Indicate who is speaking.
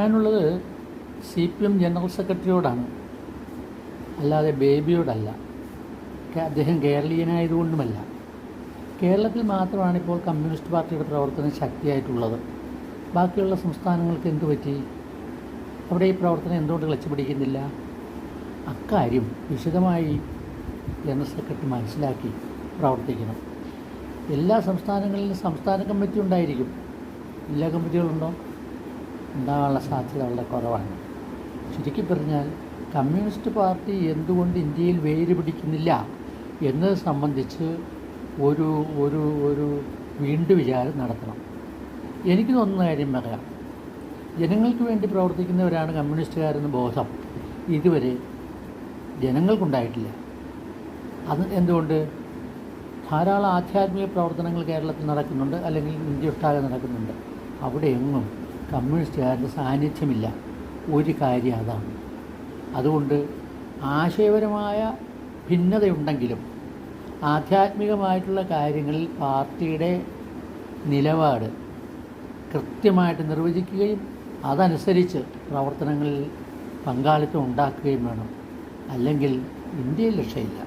Speaker 1: പറയാനുള്ളത് C P M general സെക്രട്ടറിയോടാണ് അല്ലാതെ ബേബിയോടല്ല. അദ്ദേഹം കേരളീയനായതുകൊണ്ടുമല്ല. കേരളത്തിൽ മാത്രമാണ് ഇപ്പോൾ കമ്മ്യൂണിസ്റ്റ് പാർട്ടിയുടെ പ്രവർത്തനം ശക്തിയായിട്ടുള്ളത്. ബാക്കിയുള്ള സംസ്ഥാനങ്ങൾക്ക് എന്തു പറ്റി? അവിടെ ഈ പ്രവർത്തനം എന്തുകൊണ്ട് ക്ലച്ച് പിടിക്കുന്നില്ല അക്കാര്യം വിശദമായി ജനറൽ സെക്രട്ടറി മനസ്സിലാക്കി പ്രവർത്തിക്കണം. എല്ലാ സംസ്ഥാനങ്ങളിലും സംസ്ഥാന കമ്മിറ്റി ഉണ്ടായിരിക്കും. ജില്ലാ കമ്മിറ്റികളുണ്ടോ? ഉണ്ടാകാനുള്ള സാധ്യത വളരെ കുറവാണ്. ചുരുക്കി പറഞ്ഞാൽ കമ്മ്യൂണിസ്റ്റ് പാർട്ടി എന്തുകൊണ്ട് ഇന്ത്യയിൽ വേര് പിടിക്കുന്നില്ല എന്നത് സംബന്ധിച്ച് ഒരു ഒരു ഒരു വീണ്ടും വിചാരം നടത്തണം. എനിക്ക് തോന്നുന്ന കാര്യം പറയാം. ജനങ്ങൾക്ക് വേണ്ടി പ്രവർത്തിക്കുന്നവരാണ് കമ്മ്യൂണിസ്റ്റുകാരെന്ന ബോധം ഇതുവരെ ജനങ്ങൾക്കുണ്ടായിട്ടില്ല. അത് എന്തുകൊണ്ട്? ധാരാളം ആധ്യാത്മിക പ്രവർത്തനങ്ങൾ കേരളത്തിൽ നടക്കുന്നുണ്ട് അല്ലെങ്കിൽ ഇന്ത്യ ഒട്ടാകെ നടക്കുന്നുണ്ട്. അവിടെ എങ്ങും കമ്മ്യൂണിസ്റ്റുകാരുടെ സാന്നിധ്യമില്ല. ഒരു കാര്യം അതാണ്. അതുകൊണ്ട് ആശയപരമായ ഭിന്നതയുണ്ടെങ്കിലും ആധ്യാത്മികമായിട്ടുള്ള കാര്യങ്ങളിൽ പാർട്ടിയുടെ നിലപാട് കൃത്യമായിട്ട് നിർവചിക്കുകയും അതനുസരിച്ച് പ്രവർത്തനങ്ങളിൽ പങ്കാളിത്തം ഉണ്ടാക്കുകയും വേണം. അല്ലെങ്കിൽ ഇന്ത്യയിൽ രക്ഷയില്ല.